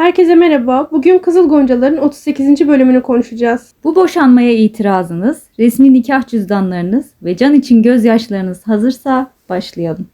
Herkese merhaba. Bugün Kızıl Goncaların 38. bölümünü konuşacağız. Bu boşanmaya itirazınız, resmi nikah cüzdanlarınız ve can için gözyaşlarınız hazırsa başlayalım.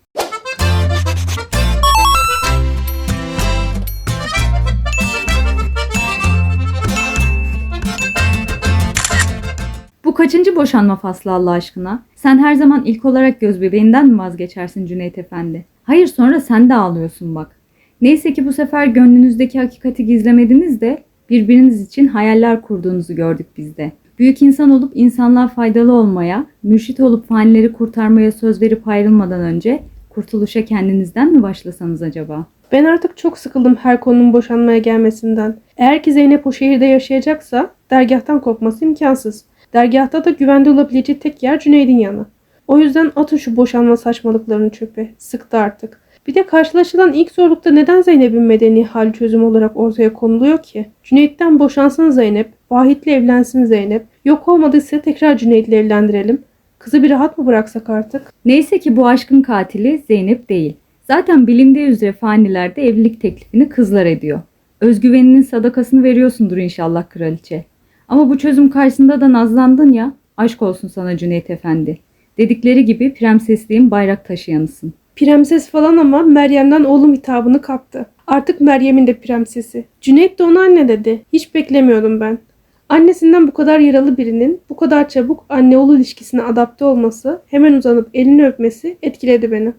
Bu kaçıncı boşanma faslı Allah aşkına? Sen her zaman ilk olarak göz bebeğinden mi vazgeçersin Cüneyt Efendi? Hayır sonra sen de ağlıyorsun bak. Neyse ki bu sefer gönlünüzdeki hakikati gizlemediniz de birbiriniz için hayaller kurduğunuzu gördük biz de. Büyük insan olup insanlığa faydalı olmaya, mürşit olup fanileri kurtarmaya söz verip ayrılmadan önce kurtuluşa kendinizden mi başlasanız acaba? Ben artık çok sıkıldım her konunun boşanmaya gelmesinden. Eğer ki Zeynep o şehirde yaşayacaksa dergahtan kopması imkansız. Dergahta da güvende olabileceği tek yer Cüneyd'in yanı. O yüzden atın şu boşanma saçmalıklarını çöpe. Sıktı artık. Bir de karşılaşılan ilk zorlukta neden Zeynep'in medeni hal çözüm olarak ortaya konuluyor ki? Cüneyt'ten boşansın Zeynep, Vahit'le evlensin Zeynep. Yok olmadıysa tekrar Cüneyt'le evlendirelim. Kızı bir rahat mı bıraksak artık? Neyse ki bu aşkın katili Zeynep değil. Zaten bilindiği üzere fanilerde evlilik teklifini kızlar ediyor. Özgüveninin sadakasını veriyorsundur inşallah kraliçe. Ama bu çözüm karşısında da nazlandın ya, aşk olsun sana Cüneyt Efendi. Dedikleri gibi prensesliğin bayrak taşıyanısın. Prenses falan ama Meryem'den oğlum hitabını kaptı. Artık Meryem'in de prensesi. Cüneyt de ona anne dedi. Hiç beklemiyordum ben. Annesinden bu kadar yaralı birinin bu kadar çabuk anne oğul ilişkisine adapte olması, hemen uzanıp elini öpmesi etkiledi beni.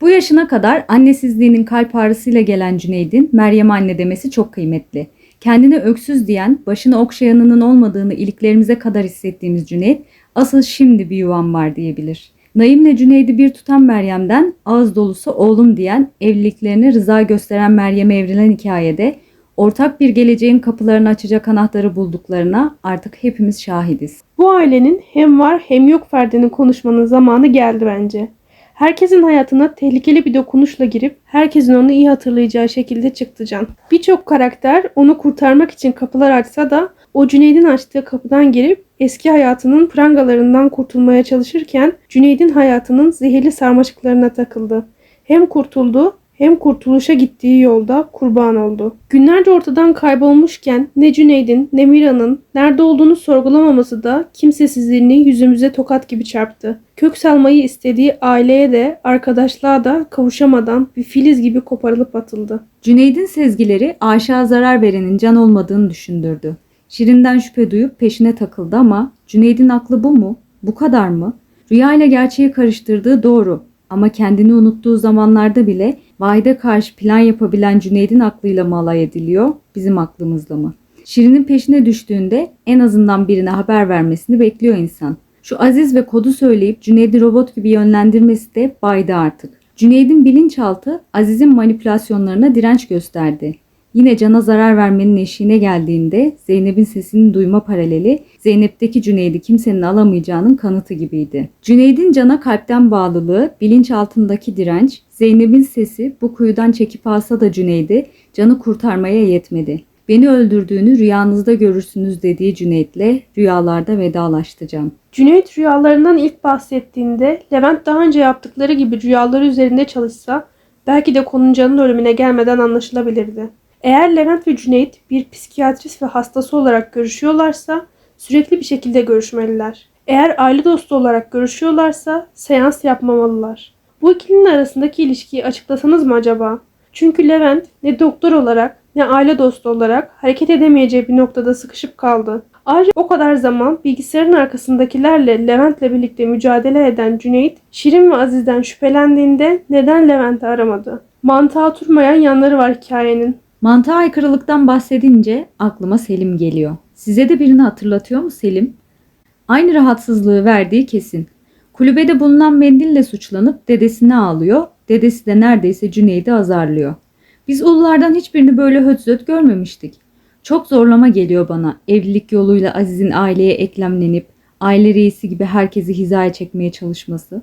Bu yaşına kadar annesizliğinin kalp ağrısıyla gelen Cüneyd'in Meryem anne demesi çok kıymetli. Kendine öksüz diyen, başını okşayanının olmadığını iliklerimize kadar hissettiğimiz Cüneyt, asıl şimdi bir yuvam var diyebilir. Naim'le Cüneyd'i bir tutan Meryem'den ağız dolusu oğlum diyen, evliliklerine rıza gösteren Meryem'e evrilen hikayede ortak bir geleceğin kapılarını açacak anahtarı bulduklarına artık hepimiz şahidiz. Bu ailenin hem var hem yok ferdinin konuşmanın zamanı geldi bence. Herkesin hayatına tehlikeli bir dokunuşla girip herkesin onu iyi hatırlayacağı şekilde çıktı Can. Birçok karakter onu kurtarmak için kapılar açsa da o Cüneyd'in açtığı kapıdan girip eski hayatının prangalarından kurtulmaya çalışırken Cüneyd'in hayatının zehirli sarmaşıklarına takıldı. Hem kurtuldu hem kurtuluşa gittiği yolda kurban oldu. Günlerce ortadan kaybolmuşken ne Cüneyd'in ne Mira'nın nerede olduğunu sorgulamaması da kimsesizliğini yüzümüze tokat gibi çarptı. Kök salmayı istediği aileye de arkadaşlığa da kavuşamadan bir filiz gibi koparılıp atıldı. Cüneyd'in sezgileri aşağı zarar verenin can olmadığını düşündürdü. Şirin'den şüphe duyup peşine takıldı ama Cüneyd'in aklı bu mu? Bu kadar mı? Rüya ile gerçeği karıştırdığı doğru ama kendini unuttuğu zamanlarda bile Vahide karşı plan yapabilen Cüneyd'in aklıyla mı alay ediliyor, bizim aklımızla mı? Şirin'in peşine düştüğünde en azından birine haber vermesini bekliyor insan. Şu Aziz ve kodu söyleyip Cüneyd'i robot gibi yönlendirmesi de baydı artık. Cüneyd'in bilinçaltı Aziz'in manipülasyonlarına direnç gösterdi. Yine cana zarar vermenin eşiğine geldiğinde Zeynep'in sesini duyma paraleli Zeynep'teki Cüneyd'i kimsenin alamayacağının kanıtı gibiydi. Cüneyd'in cana kalpten bağlılığı, bilinç altındaki direnç, Zeynep'in sesi bu kuyudan çekip alsa da Cüneyd'i canı kurtarmaya yetmedi. Beni öldürdüğünü rüyanızda görürsünüz dediği Cüneyt'le rüyalarda vedalaştı Can. Cüneyt rüyalarından ilk bahsettiğinde Levent daha önce yaptıkları gibi rüyaları üzerinde çalışsa belki de konunun Can'ın ölümüne gelmeden anlaşılabilirdi. Eğer Levent ve Cüneyt bir psikiyatrist ve hastası olarak görüşüyorlarsa sürekli bir şekilde görüşmeliler. Eğer aile dostu olarak görüşüyorlarsa seans yapmamalılar. Bu ikilinin arasındaki ilişkiyi açıklasanız mı acaba? Çünkü Levent ne doktor olarak ne aile dostu olarak hareket edemeyeceği bir noktada sıkışıp kaldı. Ayrıca o kadar zaman bilgisayarın arkasındakilerle Levent'le birlikte mücadele eden Cüneyt, Şirin ve Aziz'den şüphelendiğinde neden Levent'i aramadı? Mantığa oturmayan yanları var hikayenin. Mantığa aykırılıktan bahsedince aklıma Selim geliyor. Size de birini hatırlatıyor mu Selim? Aynı rahatsızlığı verdiği kesin. Kulübede bulunan mendille suçlanıp dedesine ağlıyor. Dedesi de neredeyse Cüneyd'i azarlıyor. Biz ululardan hiçbirini böyle hötzöt görmemiştik. Çok zorlama geliyor bana evlilik yoluyla Aziz'in aileye eklemlenip aile reisi gibi herkesi hizaya çekmeye çalışması.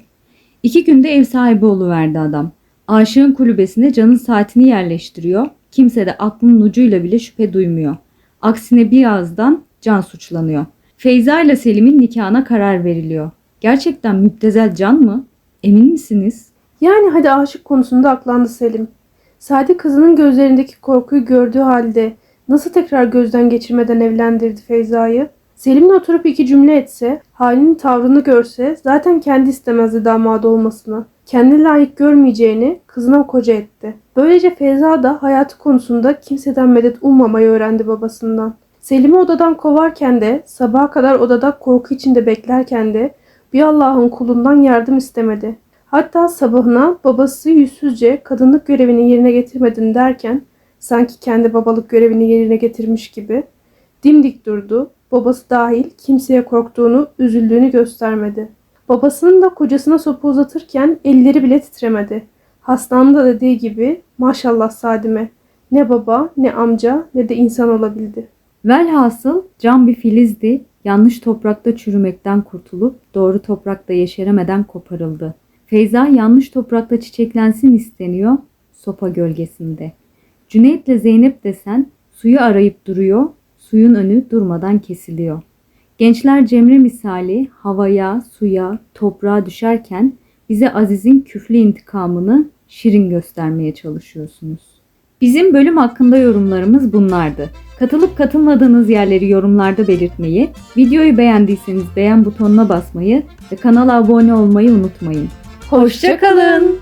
İki günde ev sahibi oluverdi adam. Aşığın kulübesine canın saatini yerleştiriyor. Kimse de aklının ucuyla bile şüphe duymuyor. Aksine bir ağızdan can suçlanıyor. Feyza ile Selim'in nikahına karar veriliyor. Gerçekten müptezel can mı? Emin misiniz? Yani hadi aşık konusunda aklandı Selim. Sadi kızının gözlerindeki korkuyu gördüğü halde nasıl tekrar gözden geçirmeden evlendirdi Feyza'yı? Selim'le oturup iki cümle etse, halinin tavrını görse zaten kendi istemezdi damadı olmasını. Kendine layık görmeyeceğini kızına koca etti. Böylece Feyza da hayatı konusunda kimseden medet ummamayı öğrendi babasından. Selim'i odadan kovarken de, sabaha kadar odada korku içinde beklerken de bir Allah'ın kulundan yardım istemedi. Hatta sabahına babası yüzsüzce kadınlık görevini yerine getirmedin derken sanki kendi babalık görevini yerine getirmiş gibi dimdik durdu. Babası dahil kimseye korktuğunu, üzüldüğünü göstermedi. Babasının da kocasına sopa uzatırken elleri bile titremedi. Hastanın da dediği gibi maşallah Sadime ne baba ne amca ne de insan olabildi. Velhasıl can bir filizdi, yanlış toprakta çürümekten kurtulup doğru toprakta yeşeremeden koparıldı. Feyza yanlış toprakta çiçeklensin isteniyor, sopa gölgesinde. Cüneyt'le Zeynep desen suyu arayıp duruyor, suyun önü durmadan kesiliyor. Gençler Cemre misali havaya, suya, toprağa düşerken bize Aziz'in küflü intikamını şirin göstermeye çalışıyorsunuz. Bizim bölüm hakkında yorumlarımız bunlardı. Katılıp katılmadığınız yerleri yorumlarda belirtmeyi, videoyu beğendiyseniz beğen butonuna basmayı ve kanala abone olmayı unutmayın. Hoşçakalın.